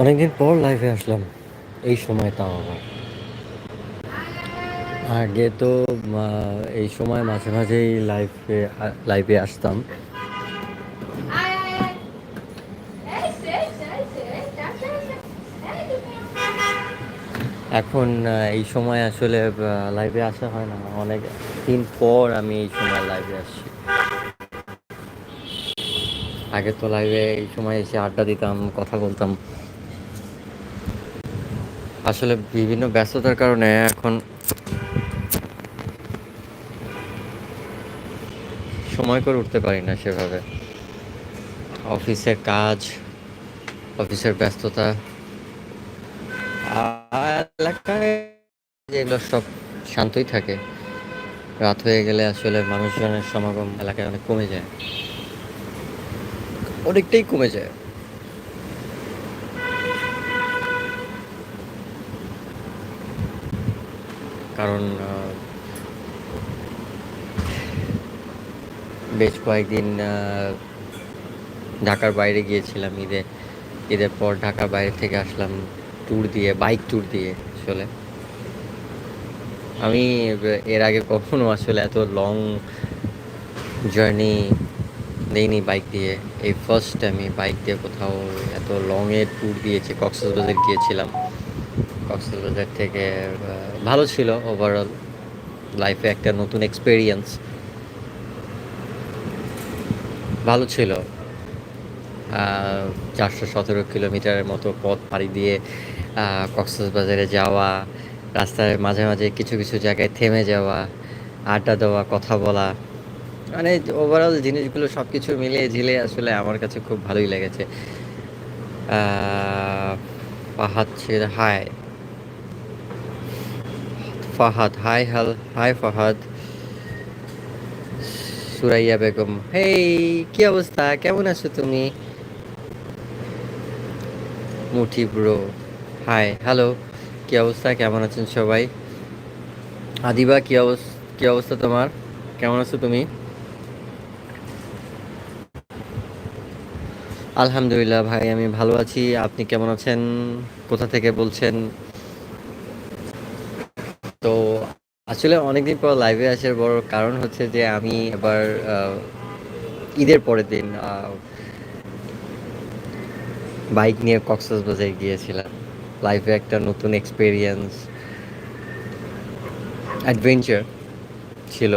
অনেকদিন পর লাইভে আসলাম, এই সময় তাও আবার আগে তো এই সময় মাঝে মাঝেই লাইভে লাইভে আসতাম। এখন এই সময় আসলে লাইভে আসা হয় না। অনেক দিন পর আমি এই সময় লাইভে আসছি। আগে তো লাইভে এই সময় এসে আড্ডা দিতাম, কথা বলতাম। আসলে বিভিন্ন ব্যস্ততার কারণে এখন সময় করে উঠতে পারি না সেভাবে। অফিসের কাজ, অফিসের ব্যস্ততা এলাকায় যেগুলো সব শান্তই থাকে। রাত হয়ে গেলে আসলে মানুষজনের সমাগম এলাকায় অনেক কমে যায়। অনেকটাই কমে যায়। কারণ বেশ কয়েকদিন ঢাকার বাইরে গিয়েছিলাম ঈদে। ঈদের পর ঢাকার বাইরে থেকে আসলাম ট্যুর দিয়ে বাইক ট্যুর দিয়ে আসলে। আমি, এর আগে কখনো আসলে এত লং জার্নি নেইনি বাইক দিয়ে। এই ফার্স্ট আমি বাইক দিয়ে কোথাও এত লংয়ের ট্যুর দিয়েছি, কক্সবাজার গিয়েছিলাম। কক্সবাজার থেকে ভালো ছিল ওভারঅল লাইফে একটা নতুন এক্সপেরিয়েন্স ভালো ছিল। চারশো সতেরো কিলোমিটারের মতো পথ পাড়ি দিয়ে কক্সবাজারে যাওয়া রাস্তায় মাঝে মাঝে কিছু কিছু জায়গায় থেমে যাওয়া, আড্ডা দেওয়া, কথা বলা মানে ওভারঅল জিনিসগুলো সব কিছু মিলিয়ে ঝিলে আসলে আমার কাছে খুব ভালোই লেগেছে। ফাহাদ ছিল হাই ফাহাদ হাই হাল হাই ফাহাদ সুরাইয়া বেগম হেই কি অবস্থা? কেমন আছো তুমি? মুঠি ব্রো হাই হ্যালো কি অবস্থা? কেমন আছেন সবাই? আদিবা, কি অবস্থা কি অবস্থা তোমার? কেমন আছো তুমি? আলহামদুলিল্লাহ ভাই, আমি ভালো আছি। আপনি কেমন আছেন? কোথা থেকে বলছেন তো আসলে অনেকদিন পর লাইভে আসার বড় কারণ হচ্ছে যে আমি এবার ঈদের পরের দিন বাইক নিয়ে কক্সবাজারে গিয়েছিলাম। লাইফে একটা নতুন এক্সপিরিয়েন্স অ্যাডভেঞ্চার ছিল।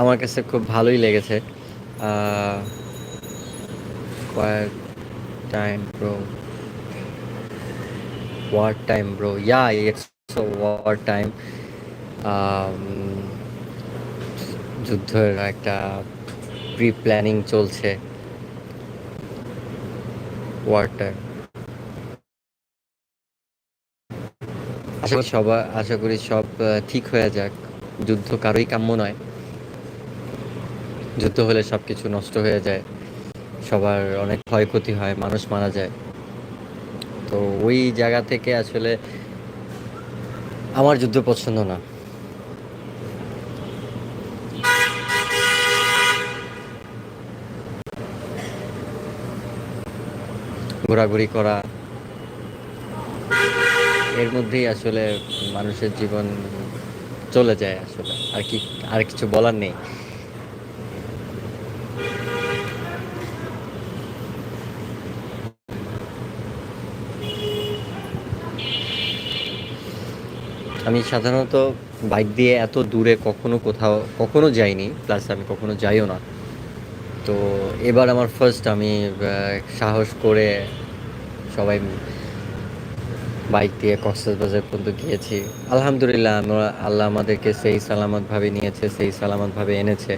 আমার কাছে খুব ভালোই লেগেছে। কয়েক time bro war time bro yeah it's war time যুদ্ধের একটা প্রি প্ল্যানিং চলছে। ওয়ার টাইম আশা করি সবার আশা করি সব ঠিক হয়ে যাক। যুদ্ধ কারোই কাম্য নয়। যুদ্ধ হলে সব কিছু নষ্ট হয়ে যায়। সবার অনেক ক্ষয়ক্ষতি হয়, মানুষ মারা যায়। তো ওই জায়গা থেকে আসলে আমার যুদ্ধ পছন্দ না। ঘোরাঘুরি করা। এর মধ্যেই আসলে মানুষের জীবন চলে যায় আসলে। আর কি, আর কিছু বলার নেই। আমি সাধারণত বাইক দিয়ে এত দূরে কখনো কোথাও, কখনো যাইনি। প্লাস আমি কখনো যাইও না। তো এবার আমার ফার্স্ট আমি সাহস করে সবাই বাইক দিয়ে কক্সবাজার পর্যন্ত গিয়েছি। আলহামদুলিল্লাহ আমরা আল্লাহ আমাদেরকে সেই সালামতভাবে নিয়েছে, সেই সালামতভাবে এনেছে।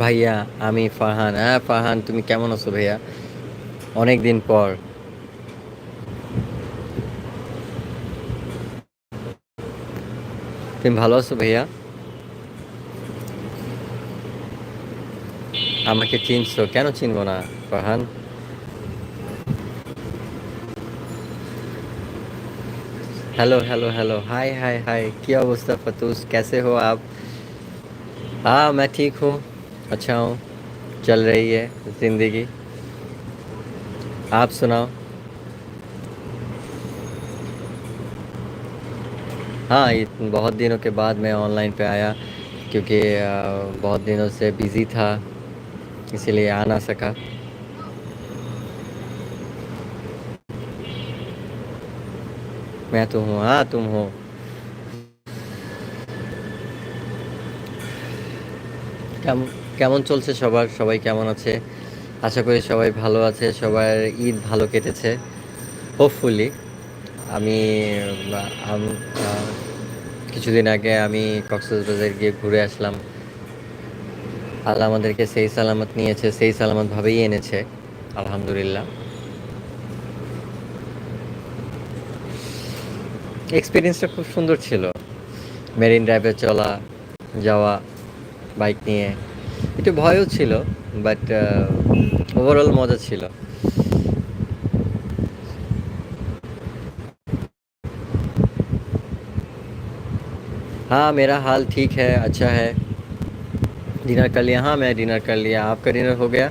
ভাইয়া, আমি ফারহান। হ্যাঁ ফারহান, তুমি কেমন আছো ভাইয়া? অনেক দিন পর। তুমি ভালো আছো ভাইয়া? আমাকে চিনছো কেন চিনবো না Farhan hello hello hello hi hi hi क्या अवस्था फतूस कैसे हो आप हाँ मैं ठीक हूँ अच्छा हूँ चल रही है ज़िंदगी आप सुनाओ हाँ ये बहुत दिनों के बाद मैं ऑनलाइन पे आया क्योंकि अ, बहुत दिनों से बिज़ी था इसीलिए आ ना सका मैं तो हूँ हाँ तुम हो কেমন কেমন চলছে সবার সবাই কেমন আছে আশা করি সবাই ভালো আছে সবার ঈদ ভালো কেটেছে হোপফুলি আমি আহ, আম- আহ, কিছুদিন আগে আমি কক্সবাজার গিয়ে ঘুরে আসলাম আল্লাহ আমাদেরকে সেই সালামত নিয়েছে সেই সালামতভাবেই এনেছে আলহামদুলিল্লাহ এক্সপিরিয়েন্সটা খুব সুন্দর ছিল মেরিন ড্রাইভে চলা যাওয়া বাইক নিয়ে একটু ভয়ও ছিল বাট ওভারঅল মজা ছিল हाँ मेरा हाल ठीक है अच्छा है डिनर कर लिया। हाँ मैं डिनर कर लिया। आपका डिनर हो गया?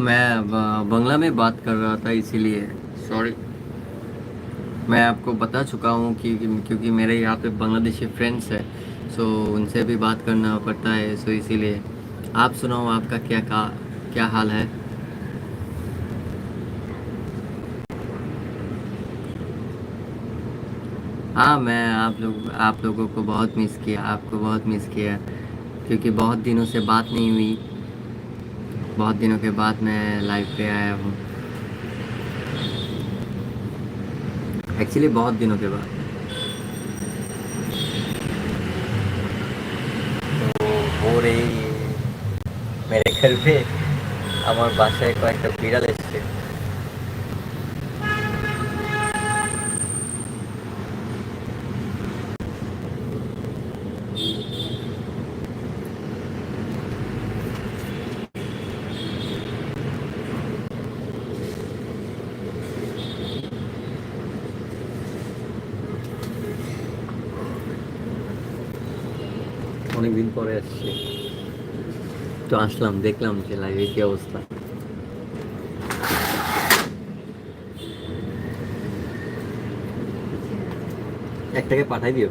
मैं बंगला में बात कर रहा था, इसीलिए। सॉरी मैं आपको बता चुका हूँ कि क्योंकि मेरे यहाँ पे बांग्लादेशी फ्रेंड्स हैं सो उनसे भी बात करना पड़ता है सो इसीलिए। आप सुनाओ आपका क्या का, क्या हाल है? हाँ मैं आप लोग, आप लोगों को बहुत मिस किया, आपको बहुत मिस किया, क्योंकि बहुत दिनों से बात नहीं हुई। बहुत दिनों के बाद मैं लाइव पे आया हूँ। एक्चुअली बहुत दिनों के बाद তো ওর এই মেরে घर पे আমার বাসায় কয়েকটা বিড়াল এসছে তো আসলাম দেখলাম যে লাইভে কি অবস্থা একটাকে পাঠাই দিও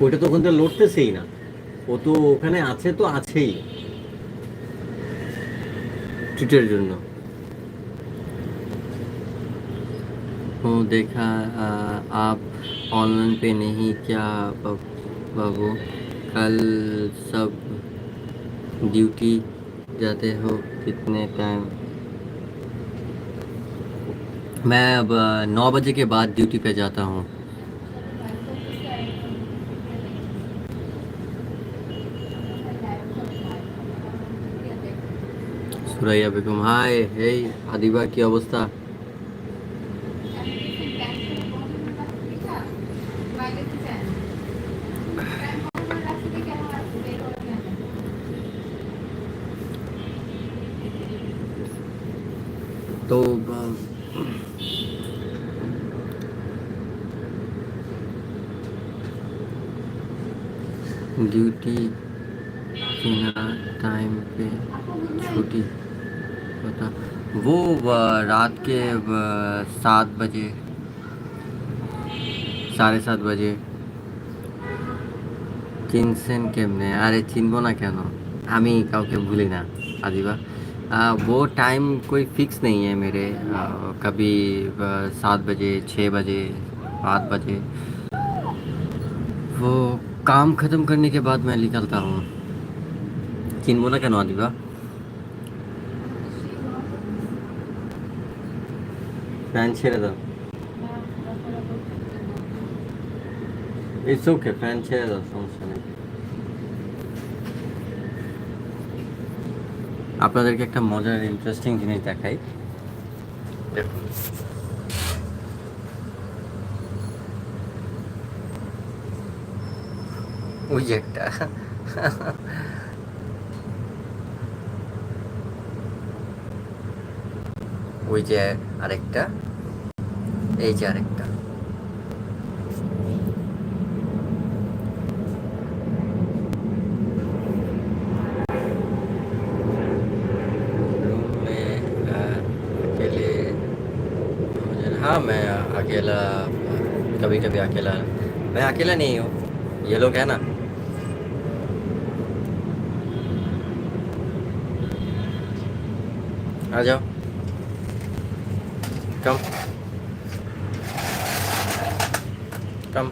ওইটা তো ওখান থেকে লড়তেছেই না ও তো ওখানে আছে তো আছেই ট্রিটের জন্য ও দেখা আহ, आप ऑनलाइन पे नहीं क्या बब- बाबू कल सब ड्यूटी जाते हो कितने टाइम मैं अब अ, नौ बजे के बाद ड्यूटी पे जाता हूँ সুরাইয়া বেগম হাই হেই আদিবা কি অবস্থা duty बिना टाइम पे छुट्टी होता वो रात के सात बजे साढ़े সাড়ে সাত বাজে চিনছেন अरे আরে ना না কেন আমি কাউকে ভুলি না आदिवा वो टाइम कोई फिक्स नहीं है मेरे आ, कभी सात बजे छः बजे आठ बजे। वो काम ख़त्म करने के बाद मैं निकलता हूँ কিনবো না কেন আদিবা ফ্যান ছেড়ে দাও ইটস ওকে ফ্যান ছেড়ে দাও সমস্যা নেই আপনাদেরকে একটা মজার ইন্টারেস্টিং জিনিস দেখাই দেখুন ওই যে একটা ওই যে আরেকটা এই যে আরেকটা रूम में अ, अकेले भोजन हाँ मैं अकेला कभी कभी अकेला मैं अकेला नहीं हूँ ये लोग है ना आ जाओ कम कम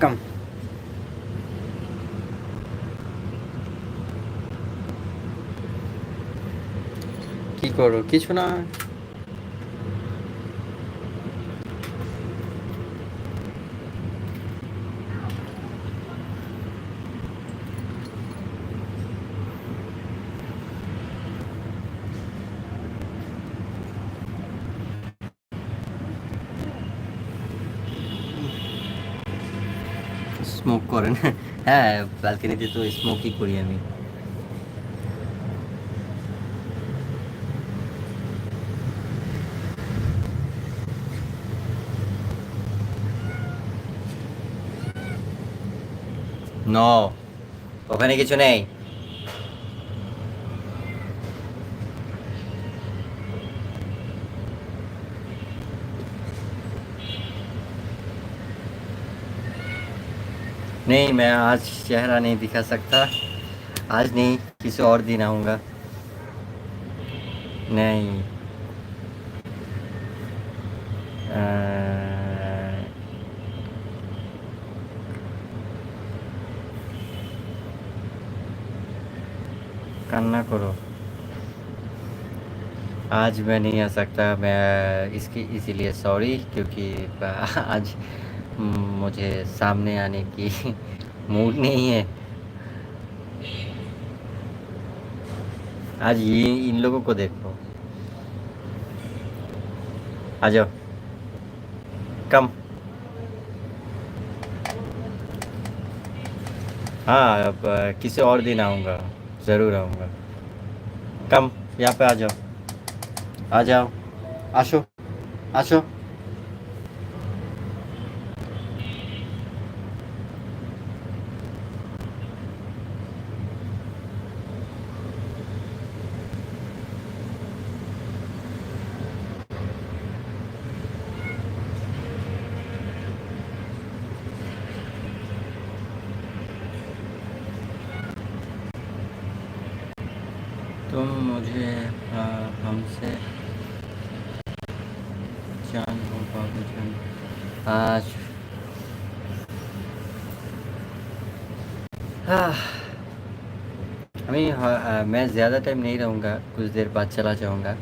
कम কি করো কিছু না স্মোক করেন। হ্যাঁ ব্যালকনিতে তো স্মোকই করি আমি। ন ওখানে কিছু নেই। नहीं, मैं आज चेहरा नहीं दिखा सकता। आज नहीं, किसी और दिन आऊँगा। नहीं। कान्ना करो। आज मैं नहीं आ सकता, मैं इसकी इसीलिए सॉरी क्योंकि आज मुझे सामने आने की मूड नहीं है। आज ये इन लोगों को देखो। आ जाओ। कम। हाँ अब किसी और दिन आऊँगा। ज़रूर आऊँगा। कम, यहाँ पे आ जाओ। आ जाओ। आशो आशो। मुझे आ, हमसे जान हो बाबू जान आज आह, আমি হ- আহ, मैं ज़्यादा टाइम नहीं रहूँगा कुछ देर बाद चला जाऊँगा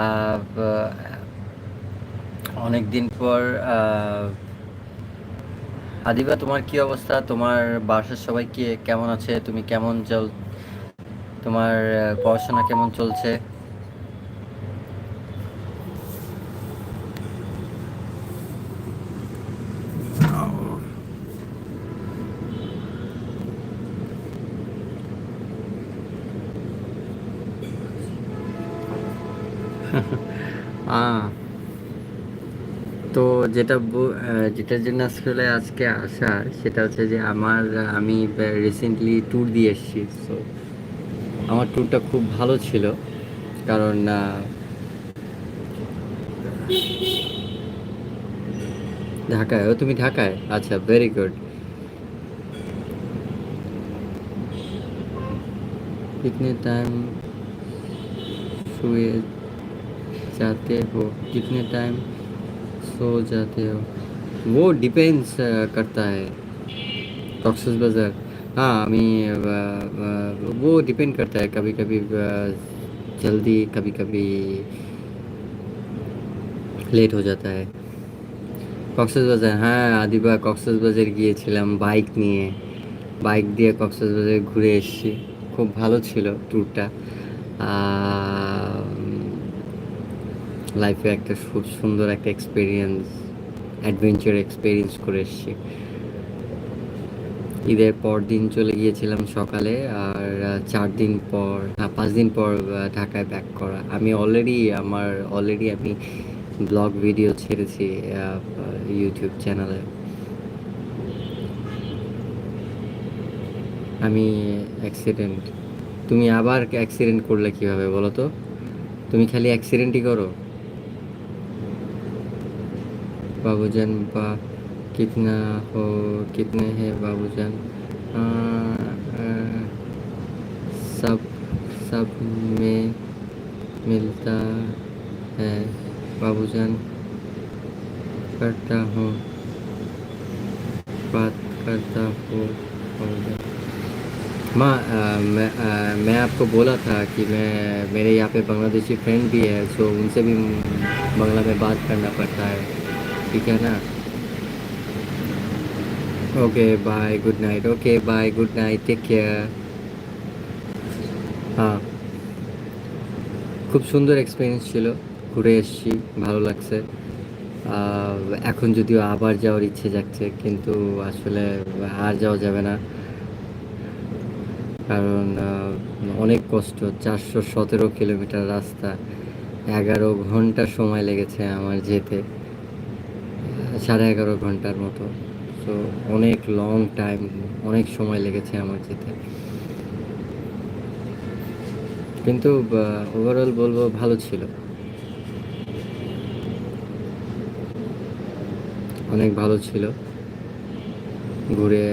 अब অনেক দিন পর আহ, আদিবা তোমার কি অবস্থা তোমার বাসার সবাই কি কেমন আছে তুমি কেমন চল তোমার পড়াশোনা কেমন চলছে? আহ, তো যেটা যেটার জন্য আসলে আজকে আসা সেটা হচ্ছে যে আমার আমি রিসেন্টলি ট্যুর দিয়ে এসেছি সো আমার ট্যুরটা খুব ভালো ছিল কারণ আহ, ঢাকায় ও তুমি ঢাকায় আচ্ছা ভেরি গুড कितने टाइम सोए जाते हो कितने टाइम सो जाते हो वो डिपेंड्स करता है कॉक्सेस बाज़ार हाँ আমি আহ, আহ, वो डिपेंड करता है कभी कभी जल्दी कभी कभी लेट हो जाता है কক্সেস বাজার হ্যাঁ আদিবা কক্সেস বাজার গিয়েছিলাম বাইক নিয়ে বাইক দিয়ে কক্সেস বাজার ঘুরে এসেছি খুব ভালো ছিল ট্যুরটা লাইফে একটা খুব সুন্দর একটা এক্সপিরিয়েন্স অ্যাডভেঞ্চার এক্সপিরিয়েন্স করে এসেছি ঈদের পর দিন চলে গিয়েছিলাম সকালে আর চার দিন পর পাঁচ দিন পর ঢাকায় ব্যাক করা। আমি অলরেডি আমার অলরেডি আমি ব্লগ ভিডিও ছেড়েছি ইউটিউব চ্যানেলে আমি অ্যাক্সিডেন্ট তুমি আবার অ্যাক্সিডেন্ট করলে কীভাবে বলো তো? তুমি খালি অ্যাক্সিডেন্টই করো। বাবুজান বা कितना हो कितने हैं बाबूजान? सब सब में मिलता है बाबूजान। करता हूँ बात करता हूँ माँ मैं आ, मैं आपको बोला था कि मैं मेरे यहाँ पे बांग्लादेशी फ्रेंड भी है सो उनसे भी बांग्ला में बात करना पड़ता है। ठीक है ना? Okay bye good night okay bye good night take care হ্যাঁ খুব সুন্দর এক্সপিরিয়েন্স ছিল। ঘুরে এসছি, ভালো লাগছে। এখন যদিও আবার যাওয়ার ইচ্ছে যাচ্ছে কিন্তু আসলে আর যাওয়া যাবে না। কারণ অনেক কষ্ট, চারশো সতেরো কিলোমিটার রাস্তা, এগারো ঘণ্টা সময় লেগেছে আমার যেতে, সাড়ে এগারো ঘণ্টার মতো। তো অনেক লং টাইম অনেক সময় লেগেছে আমার যেতে। কিন্তু ওভারঅল বলব ভালো ছিল। অনেক ভালো ছিল। ঘুরে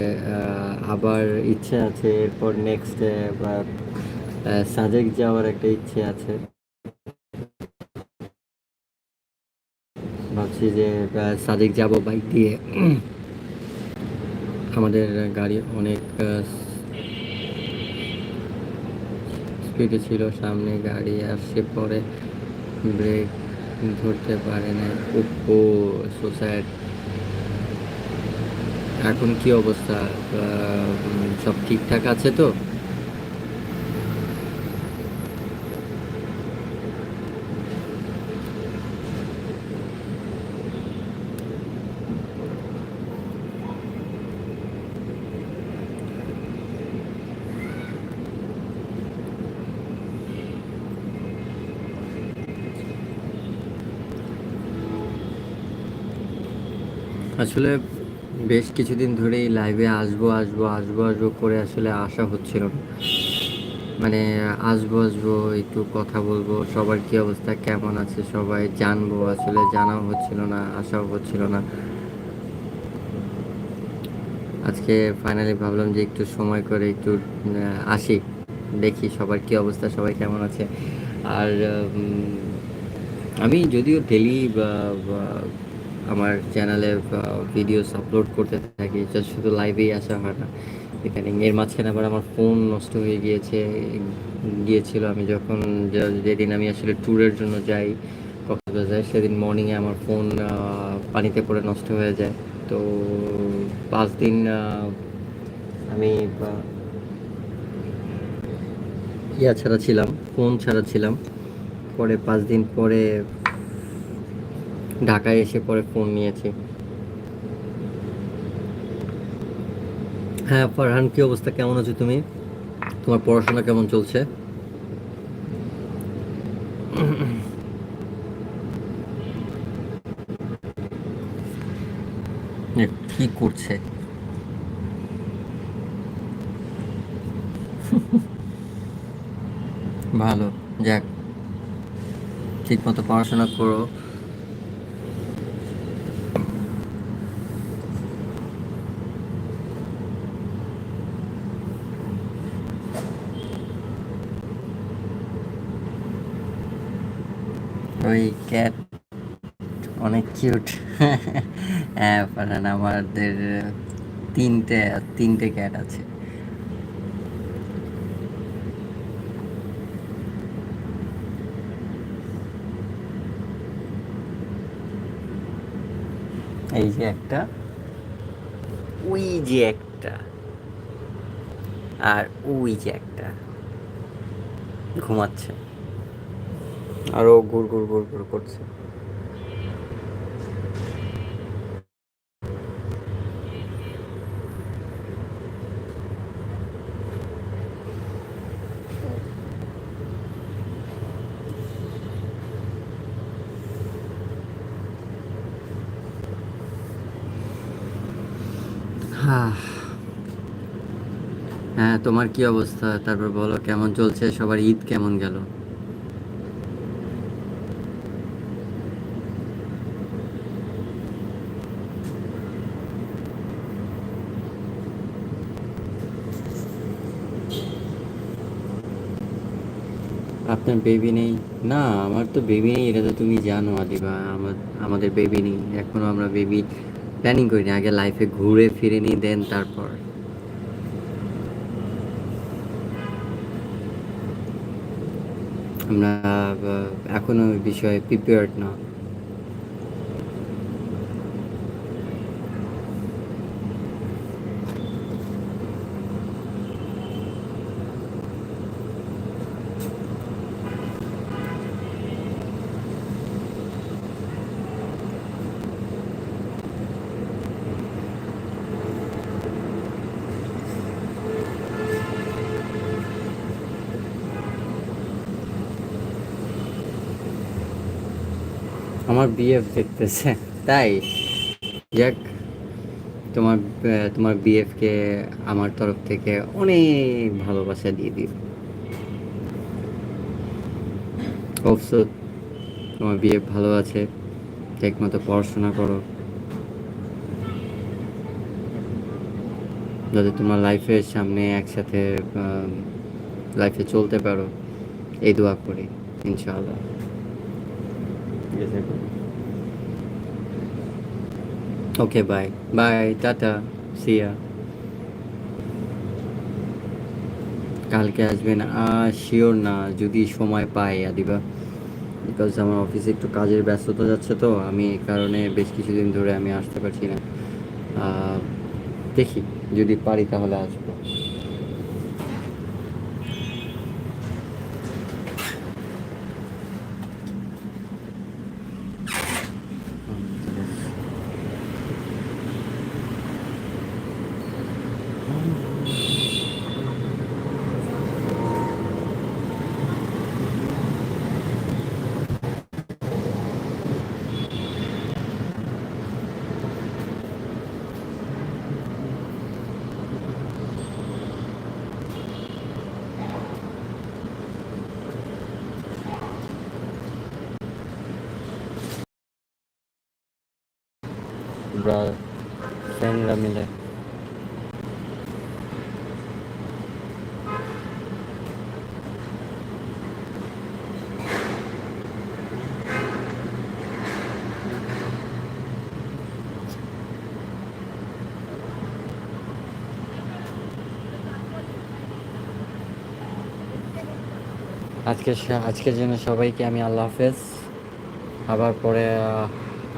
আবার ইচ্ছে আছে, এরপর নেক্সট সাজেক যাওয়ার একটা ইচ্ছে আছে। ভাবছি যে সাজেক যাব বাইক দিয়ে। আমাদের গাড়ি অনেক স্পিডে ছিল, সামনে গাড়ি আসছে পরে ব্রেক ধরতে পারে না উপো সুসাইড এখন কি অবস্থা? সব ঠিকঠাক আছে তো? আসলে বেশ কিছুদিন ধরেই লাইভে আসব আসব আসব আসব করে আসলে আসা হচ্ছিল না। মানে আসব আসব, একটু কথা বলব, সবার কি অবস্থা, কেমন আছে সবাই জানব, আসলে জানাও হচ্ছিল না আসাও হচ্ছিল না। আজকে ফাইনালি ভাবলাম যে একটু সময় করে একটু আসি, দেখি সবার কি অবস্থা, সবাই কেমন আছে। আর আমি যদিও ডেলি আমার চ্যানেলে ভিডিওস আপলোড করতে থাকি। just শুধু লাইভেই আসা হয় না। এখানে এর মাঝখানে আবার আমার ফোন নষ্ট হয়ে গিয়েছে। গিয়েছিল আমি যখন যেদিন আমি আসলে ট্যুরের জন্য যাই কক্সবাজার, সেদিন মর্নিংয়ে আমার ফোন পানিতে পড়ে নষ্ট হয়ে যায়। তো পাঁচ দিন আমি ইয়া ছাড়া ছিলাম ফোন ছাড়া ছিলাম। পরে পাঁচ দিন পরে ঢাকায় এসে পরে ফোন নিয়েছি। হ্যাঁ ফারহান, কি অবস্থা? কেমন আছো তুমি? তোমার পড়াশোনা কেমন চলছে? কি করছে? ভালো, যাক। ঠিক মতো পড়াশোনা করো। ওই ক্যাট অনেক কিউট হ্যাঁ আমাদের, তিনটে তিনটে ক্যাট আছে। এই যে একটা ওই যে একটা, আর ওই যে একটা। ঘুমাচ্ছে। আর গুড় গুড় গুড় গুড় করছে। হ্যাঁ তোমার কি অবস্থা? তারপর বলো, কেমন চলছে? সবার ঈদ কেমন গেল? আপনার বেবি নেই? না, আমার তো বেবি নেই, এটা তো তুমি জানো আদিবা। আমার, আমাদের বেবি নেই। এখনও আমরা বেবি প্ল্যানিং করিনি। আগে লাইফে ঘুরে ফিরে নিই দেন তারপর। আমরা এখনও এখনও বিষয়ে প্রিপেয়ার্ড না। আমার বিএফ দেখতেছে। তাই? যাক, তোমার তোমার বিএফকে আমার তরফ থেকে অনেক ভালোবাসা দিয়ে দিও। অবশ্য তোমার বিএফ ভালো আছে ঠিক মতো পড়াশোনা করো। যাতে তোমার লাইফের সামনে একসাথে লাইফে চলতে পারো। এই দোয়া করি, ইনশাআল্লাহ। Okay bye bye tata ya. কালকে আসবেন শিওর না, যদি সময় পাই, আদিবা। বিকজ আমার অফিসে একটু কাজের ব্যস্ততা যাচ্ছে তো, আমি এই কারণে বেশ কিছুদিন ধরে আমি আসতে পারছি না। দেখি, যদি পারি তাহলে আসব। ফ্রেন্ডরা মিলে। আজকে আজকের জন্য সবাইকে আমি আল্লাহ হাফেজ। আবার পরে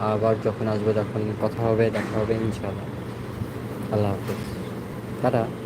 আবার যখন আসবে তখন কথা হবে দেখা হবে ইনশাআল্লাহ। আল্লাহ হাফেজ। টাটা।